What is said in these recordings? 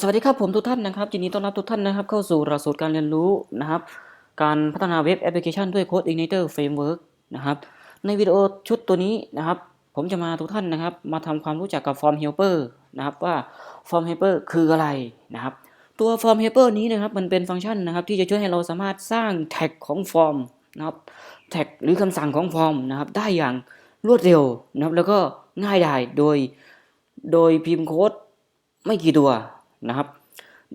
สวัสดีครับผมทุกท่านนะครับยินดีต้อนรับทุกท่านนะครับ เข้าสู่หลักสูตรการเรียนรู้นะครับ การพัฒนาเว็บแอปพลิเคชันด้วย Code Igniter Framework นะครับ ในวิดีโอชุดตัวนี้นะครับ ผมจะมาทุกท่านนะครับ มาทำความรู้จักกับ Form Helper นะครับว่า Form Helper คืออะไรนะครับ ตัว Form Helper นี้นะครับมันเป็นฟังก์ชันนะครับ ที่จะช่วยให้เราสามารถสร้างแท็กของฟอร์มนะครับแท็กหรือคำสั่งของฟอร์มนะครับ ได้อย่างรวดเร็วนะครับแล้วก็ง่ายดายโดย โดยพิมพ์โค้ดไม่กี่ตัว นะครับ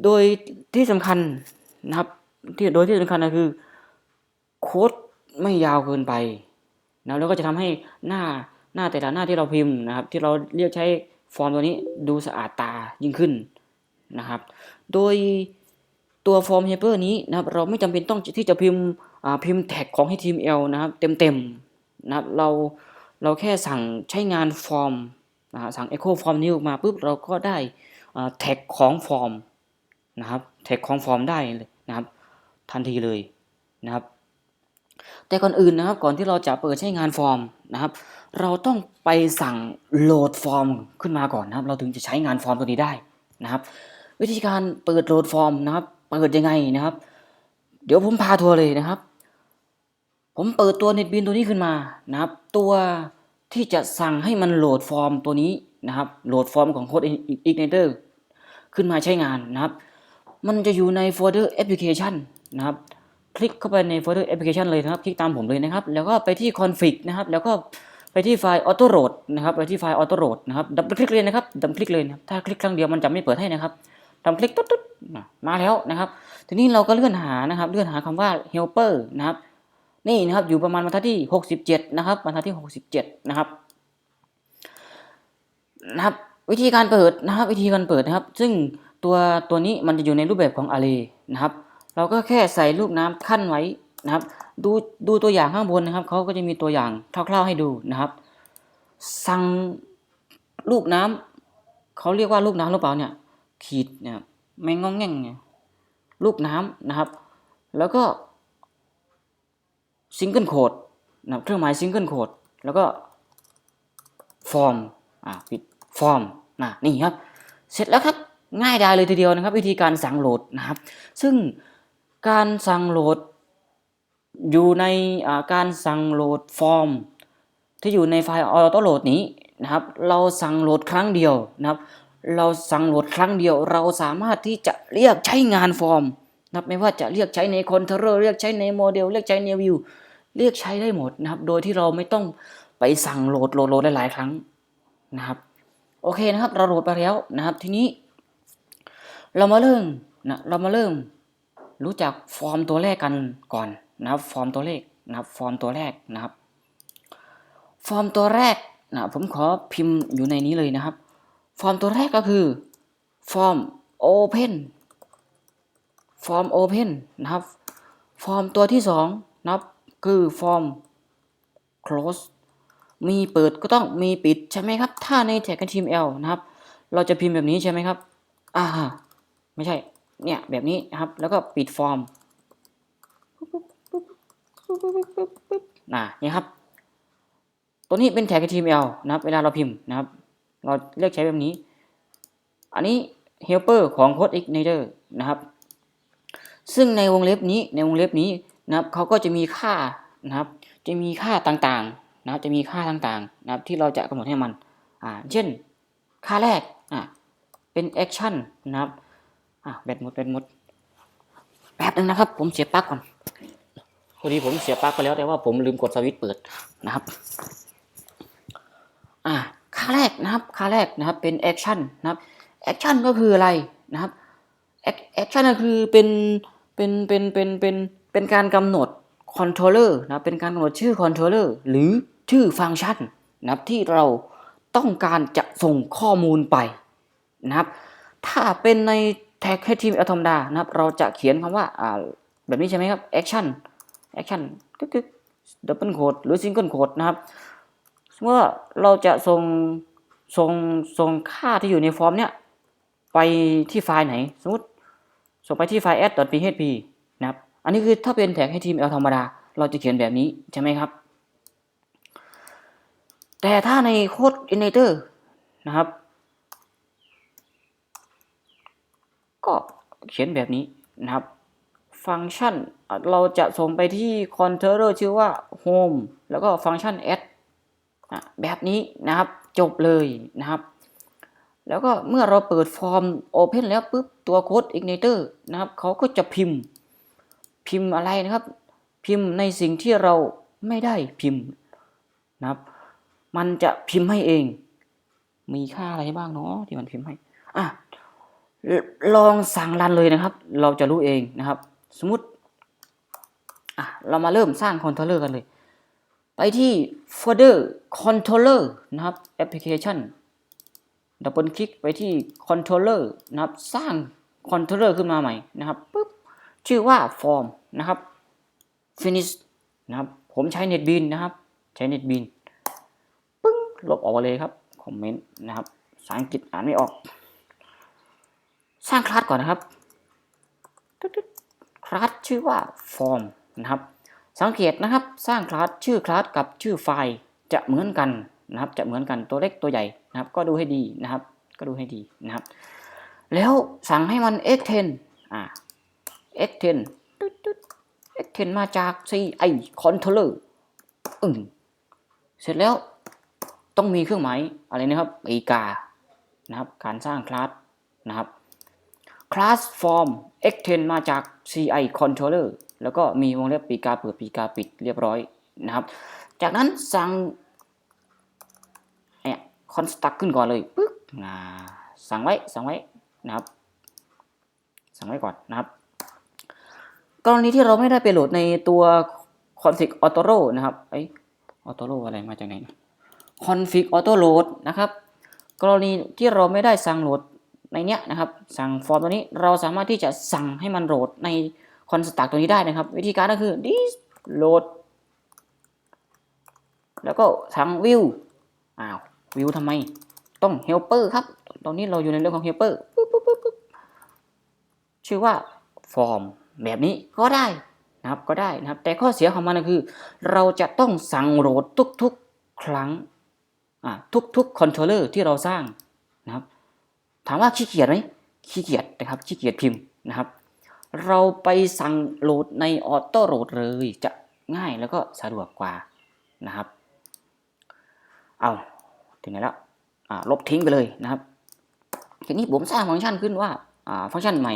โดยที่สำคัญนะครับที่โดยที่สำคัญก็คือโค้ดไม่ยาวเกินไปนะแล้วก็จะทำให้หน้าหน้าแต่ละหน้าที่เราพิมพ์นะครับ ที่เราเรียกใช้ฟอร์มตัวนี้ดูสะอาดตายิ่งขึ้นนะครับ โดยตัวฟอร์มเฮเปอร์นี้นะครับ เราไม่จำเป็นต้องที่จะพิมพ์พิมพ์แท็กของ HTML นะครับ เต็มๆนะครับเราเราแค่สั่งใช้งานฟอร์มนะสั่ง Echo Form นี้ออกมาปุ๊บเราก็ได้ แท็กของฟอร์มนะครับแท็กของฟอร์มได้เลยนะครับ ทันทีเลยนะครับ แต่ก่อนอื่นนะครับก่อนที่เราจะเปิดใช้งานฟอร์มนะครับ เราต้องไปสั่งโหลดฟอร์มขึ้นมาก่อนนะครับ เราถึงจะใช้งานฟอร์มตัวนี้ได้นะครับ วิธีการเปิดโหลดฟอร์มนะครับ เปิดยังไงนะครับ เดี๋ยวผมพาทัวร์เลยนะครับ ผมเปิดตัว NetBeans ตัวนี้ขึ้นมานะครับ ตัวที่จะสั่งให้มันโหลดฟอร์มตัวนี้ นะครับโหลดฟอร์มของ Code Igniter ขึ้นมาใช้งานนะครับ มันจะอยู่ในโฟลเดอร์แอปพลิเคชันนะครับ คลิกเข้าไปในโฟลเดอร์แอปพลิเคชันเลยนะครับ คลิกตามผมเลยนะครับ แล้วก็ไปที่ config นะครับ แล้วก็ไปที่ไฟล์ auto load นะครับ ไปที่ไฟล์ auto load นะครับ ดับคลิกเลยนะครับ ดับคลิกเลยนะครับ ถ้าคลิกครั้งเดียวมันจะไม่เปิดให้นะครับดับคลิกตุ๊ดตุ๊ดมาแล้วนะครับ ทีนี้เราก็เลื่อนหานะครับ เลื่อนหาคำว่า helper นะครับ นี่นะครับ อยู่ประมาณบรรทัดที่ 67 นะครับ บรรทัดที่ 67 นะครับ นะครับ วิธีการเปิดนะครับ วิธีการเปิดนะครับ ซึ่งตัวตัวนี้มันจะอยู่ในรูปแบบของ array นะครับ เราก็แค่ใส่ลูกน้ำขั้นไว้นะครับ ดูดูตัวอย่างข้างบนนะครับเขาก็จะมีตัวอย่างคร่าวๆให้ดูนะครับ สั่งลูกน้ำเขาเรียกว่าลูกน้ำหรือเปล่าเนี่ย ขีดเนี่ยไม่งองแง่งเนี่ยลูกน้ำนะครับ แล้วก็ซิงเกิลโคดนะเครื่องหมายซิงเกิลโคดแล้วก็ฟอร์มอ่าปิด ฟอร์มนะนี่ครับ เสร็จแล้วครับง่ายดายเลยทีเดียวนะครับ วิธีการสั่งโหลดนะครับ ซึ่งการสั่งโหลดอยู่ในการสั่งโหลดฟอร์ม ที่อยู่ในไฟล์ออโต้โหลดนี้นะครับ เราสั่งโหลดครั้งเดียวนะครับ เราสั่งโหลดครั้งเดียว เราสามารถที่จะเรียกใช้งานฟอร์มนะครับไม่ว่าจะเรียกใช้ในคอนเทนเนอร์เรียกใช้ในโมเดลเรียกใช้ในวิวเรียกใช้ได้หมดนะครับ โดยที่เราไม่ต้องไปสั่งโหลดโหลดโหลดหลายๆ ครั้งนะครับ โอเคนะครับ เราโหลดไปแล้วนะครับ ทีนี้ เรามาเริ่มนะเรามาเริ่ม รู้จักฟอร์มตัวแรกกันก่อนนะครับ ฟอร์มตัวเลขนะครับ ฟอร์มตัวแรกนะครับ ฟอร์มตัวแรกนะผมขอพิมพ์อยู่ในนี้เลยนะครับ ฟอร์มตัวแรกก็คือ ฟอร์ม Open ฟอร์ม Open นะครับ ฟอร์มตัวที่สองนะครับ คือฟอร์ม Close มีเปิดก็ต้องมีปิดใช่ไหมครับ ถ้าในแท็ก HTML นะครับ เราจะพิมพ์แบบนี้ใช่ไหมครับ อ่า ไม่ใช่ เนี่ยแบบนี้นะครับ แล้วก็ปิดฟอร์มน่ะนี่ครับ ตัวนี้เป็นแท็ก HTML นะครับ เวลาเราพิมพ์นะครับ เราเลือกใช้แบบนี้ อันนี้ helper ของ Code Igniter นะครับ ซึ่งในวงเล็บนี้ในวงเล็บนี้นะครับเขาก็จะมีค่านะครับ จะมีค่าต่างๆ นะครับจะมีค่าต่างๆนะครับที่เราจะกำหนดให้มันอ่าเช่น ค่าแรกอ่าเป็น action นนะครับอะแบตหมดแบตหมดแป๊บนึงนะครับ ผมเสียปลั๊กก่อนพอดีผมเสียปลั๊กไปแล้วแต่ว่าผมลืมกดสวิตช์เปิดนะครับอ่าค่าแรกนะครับค่าแรกนะครับเป็น action นนะครับ action ก็คืออะไรนะครับ Ac- action ก็คือเป็นเป็นเป็นเป็นเป็นเป็นการกำหนด controller นะเป็นการกำหนดชื่อ controller หรือชื่อฟังก์ชันนะครับที่เราต้องการจะส่งข้อมูลไปนะครับ ถ้าเป็นในแท็ก HTML ธรรมดานะครับ เราจะเขียนคำว่าอ่าแบบนี้ใช่ไหมครับ action action กึกกึก double quote หรือ single quote นะครับสมมติว่าเราจะส่งส่งส่งค่าที่อยู่ในฟอร์มเนี้ยไปที่ไฟล์ไหน สมมติส่งไปที่ไฟล์ add.php นะครับ อันนี้คือถ้าเป็นแท็ก HTML ธรรมดา เราจะเขียนแบบนี้ใช่ไหมครับ แต่ถ้าในโค้ด Igniter นะครับ ก็เขียนแบบนี้นะครับ ฟังก์ชันเราจะส่งไปที่คอนเทนเนอร์ชื่อว่า home แล้วก็ฟังก์ชัน add แบบนี้นะครับจบเลยนะครับ แล้วก็เมื่อเราเปิดฟอร์ม Open แล้วปุ๊บตัวโค้ด Igniter นะครับเขาก็จะพิมพ์ พิมพ์อะไรนะครับ พิมพ์ในสิ่งที่เราไม่ได้พิมพ์นะครับ มันจะพิมพ์ให้เอง มีค่าอะไรบ้างเนาะที่มันพิมพ์ให้อะลองสั่งรันเลยนะครับ เราจะรู้เองนะครับ สมมติอะเรามาเริ่มสร้างคอนโทรลเลอร์กันเลย ไปที่โฟลเดอร์ controller นะครับ application ดับเบิลคลิกไปที่ controller นะครับ สร้าง controller ขึ้นมาใหม่นะครับปุ๊บชื่อว่า form นะครับ finish นะครับ ผมใช้ netbean นะครับ ใช้ netbean ปึ้ง ลบออกมาเลยครับ คอมเมนต์นะครับภาษาอังกฤษอ่านไม่ออก สร้างคลาสก่อนนะครับคลาสชื่อว่า form นะครับ สังเกตนะครับ สร้างคลาสชื่อคลาสกับชื่อไฟล์จะเหมือนกันนะครับ จะเหมือนกันตัวเล็กตัวใหญ่นะครับ ก็ดูให้ดีนะครับ ก็ดูให้ดีนะครับ แล้วสั่งให้มัน extend อ่า extend ๆ extend มาจาก CI controller อึ้งเสร็จแล้วต้องมีเครื่องหมายอะไรนะครับปีกานะครับการสร้างคลาสนะครับ class form extend มาจาก CI controller แล้วก็มีวงเล็บปีกาเปิดปีกาปิดเรียบร้อยนะครับ จากนั้นสั่งเนี่ย construct ขึ้นก่อนเลยปึ๊กนะสั่งไว้สั่งไว้นะครับ สั่งไว้ก่อนนะครับ กรณีที่เราไม่ได้ไปโหลดในตัว config auto load นะครับไอ้ auto load อะไรมาจากไหน config auto load นะครับ กรณีที่เราไม่ได้สั่งโหลดในเนี้ยนะครับ สั่งฟอร์มตัวนี้เราสามารถที่จะสั่งให้มันโหลดในคอนสต r ั t ตัวนี้ได้นะครับ วิธีการก็คือ this load แล้วก็สั่ง view อ้าว view ทำไม ต้อง helper ครับ ตอนนี้เราอยู่ในเรื่องของ helper ชื่อว่า form แบบนี้ก็ได้นะครับก็ได้นะครับ แต่ข้อเสียของมันก็คือ เราจะต้องสั่งโหลดทุกๆครั้งทุกๆ controller ที่เราสร้างนะครับ ถามว่าขี้เกียจไหมขี้เกียจนะครับขี้เกียจพิมพ์นะครับ เราไปสั่งโหลดในออโต้โหลดเลยจะง่ายแล้วก็สะดวกกว่านะครับ เอาถึงไหนแล้วลบทิ้งไปเลยนะครับทีนี้ผมสร้างฟังก์ชันขึ้นว่าฟังก์ชันใหม่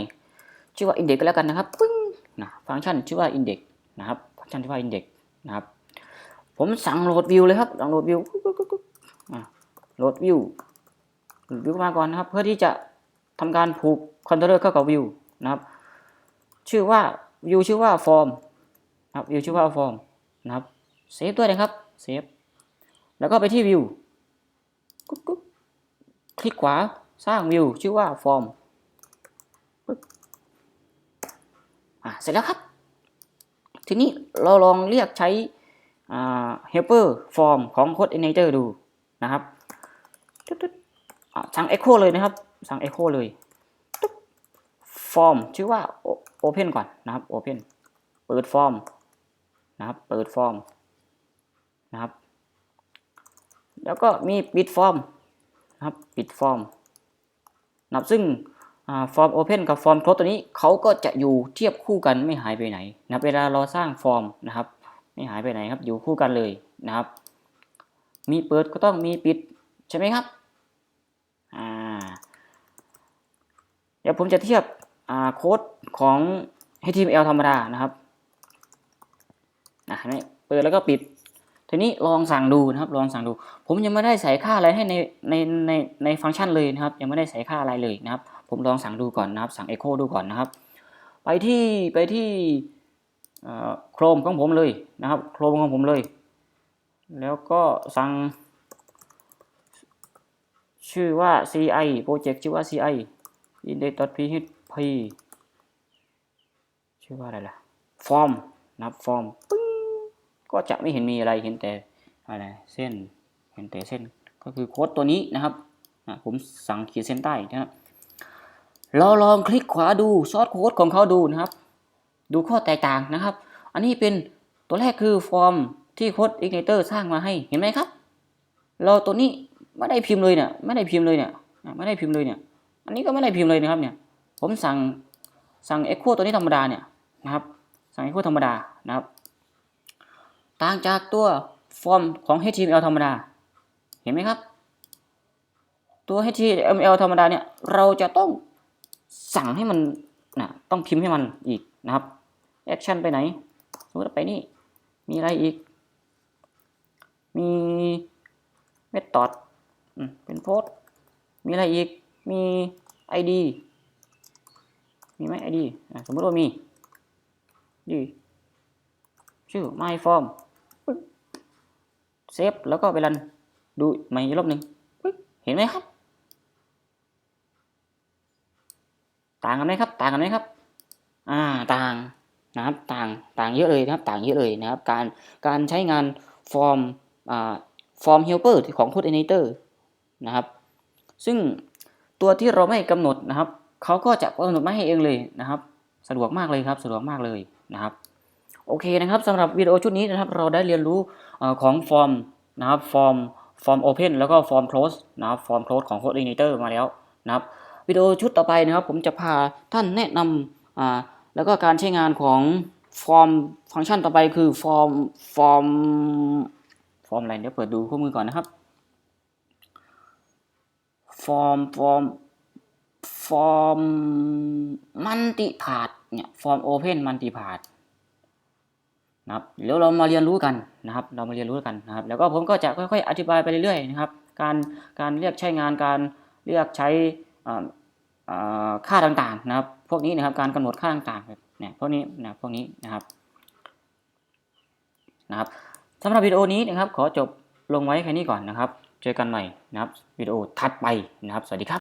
ชื่อว่า index ก็แล้วกันนะครับปึ้งนะฟังก์ชันชื่อว่า index นะครับ ฟังก์ชันชื่อว่า index นะครับ ผมสั่งโหลดวิวเลยครับสั่งโหลดวิวโหลดวิววิวมาก่อนนะครับ เพื่อที่จะทำการผูกคอนโทรลเลอร์เข้ากับวิวนะครับ ชื่อว่าวิวชื่อว่าฟอร์มนะครับวิวชื่อว่าฟอร์มนะครับเซฟด้วยนะครับเซฟแล้วก็ไปที่วิวคลิกขวาสร้างวิวชื่อว่าฟอร์มปึ๊บ อะเสร็จแล้วครับ ทีนี้เราลองเรียกใช้ helper form ของ code igniter ดูนะครับตึ๊ดๆอะสั่ง Echo เลยนะครับ สั่ง Echo เลยตุ๊บฟอร์มชื่อว่า Open ก่อนนะครับ Open เปิดฟอร์มนะครับ เปิดฟอร์มนะครับ แล้วก็มีปิดฟอร์มนะครับ ปิดฟอร์มนะครับซึ่ง ฟอร์ม Open กับฟอร์ม Close ตัวนี้เขาก็จะอยู่เทียบคู่กันไม่หายไปไหนนะเวลาเราสร้างฟอร์มนะครับ ไม่หายไปไหนครับอยู่คู่กันเลยนะครับ มีเปิดก็ต้องมีปิดใช่ไหมครับอ่าเดี๋ยวผมจะเทียบโค้ดของ HTML ธรรมดานะครับอะเห็นไหมเปิดแล้วก็ปิด ทีนี้ลองสั่งดูนะครับ ลองสั่งดู ผมยังไม่ได้ใส่ค่าอะไรให้ในในในในฟังก์ชันเลยนะครับ ยังไม่ได้ใส่ค่าอะไรเลยนะครับ ผมลองสั่งดูก่อนนะครับ สั่ง Echo ดูก่อนนะครับ ไปที่ไปที่โครมของผมเลยนะครับ โครมของผมเลย แล้วก็สั่ง ชื่อว่า ci โปรเจกต์ชื่อว่า ci index.php ชื่อว่าอะไรล่ะ form นะครับ form ปึ้งก็จะไม่เห็นมีอะไรเห็นแต่อะไรเส้นเห็นแต่เส้นก็คือโค้ดตัวนี้นะครับผมสั่งขีดเส้นใต้นะครับ เราลองคลิกขวาดูซอสโค้ดของเขาดูนะครับ ดูข้อแตกต่างนะครับ อันนี้เป็นตัวแรกคือฟอร์มที่โค้ด Igniter สร้างมาให้เห็นไหมครับ เราตัวนี้ไม่ได้พิมพ์เลยเนี่ยไม่ได้พิมพ์เลยเนี่ยไม่ได้พิมพ์เลยเนี่ย อันนี้ก็ไม่ได้พิมพ์เลยนะครับเนี่ยผผมสั่งสั่ง Echo ตัวนี้ธรรมดาเนี่ยนะครับ สั่ง Echo ธรรมดานะครับ ต่างจากตัวฟอร์มของ HTML ธรรมดา เห็นไหมครับ ตัว HTML ธรรมดาเนี่ยเราจะต้อง สั่งให้มันนะต้องพิมพ์ให้มันอีกนะครับแอคชั่นไปไหนสมมติไปนี่ มีอะไรอีก มีเมธอดเป็นโพสมีอะไรอีก มี ID มีไหม ID อะสมมติว่ามีดีชื่อ my form เซฟแล้วก็ไปรันดูใหม่อีกรอบหนึ่งเห็นไหมครับ ต่างกันไหมครับ ต่างกันไหมครับ อ่า ต่างนะครับ ต่าง ต่างเยอะเลยนะครับ ต่างเยอะเลยนะครับ การ การใช้งานฟอร์ม อ่า ฟอร์มเฮลเปอร์ของ Code Editor นะครับ ซึ่งตัวที่เราไม่กำหนดนะครับ เขาก็จะกำหนดมาให้เองเลยนะครับ สะดวกมากเลยครับ สะดวกมากเลยนะครับ โอเคนะครับสำหรับวิดีโอชุดนี้นะครับ เราได้เรียนรู้อของฟอร์มนะครับ ฟอร์ม ฟอร์ม Open แล้วก็ฟอร์ม Close นะครับ ฟอร์ม Close ของ Code Editor มาแล้วนะครับ วิดีโอชุดต่อไปนะครับ ผมจะพาท่านแนะนำอ่าแล้วก็การใช้งานของฟอร์มฟังก์ชันต่อไปคือฟอร์มฟอร์มฟอร์มอะไรเดี๋ยวเปิดดูคู่มือก่อนนะครับฟอร์มฟอร์มฟอร์มมันติพาดเนี่ยฟอร์ม Open มันติพาดนะครับเดี๋ยวเรามาเรียนรู้กันนะครับ เรามาเรียนรู้กันนะครับ แล้วก็ผมก็จะค่อยๆ อธิบายไปเรื่อยๆนะครับ การการเรียกใช้งานการเรียกใช้ ค่าต่างๆนะครับ พวกนี้นะครับการกำหนดค่าต่างๆเนี่ยพวกนี้นะพวกนี้นะครับนะครับสำหรับวิดีโอนี้นะครับ ขอจบลงไว้แค่นี้ก่อนนะครับ เจอกันใหม่นะครับวิดีโอถัดไปนะครับ สวัสดีครับ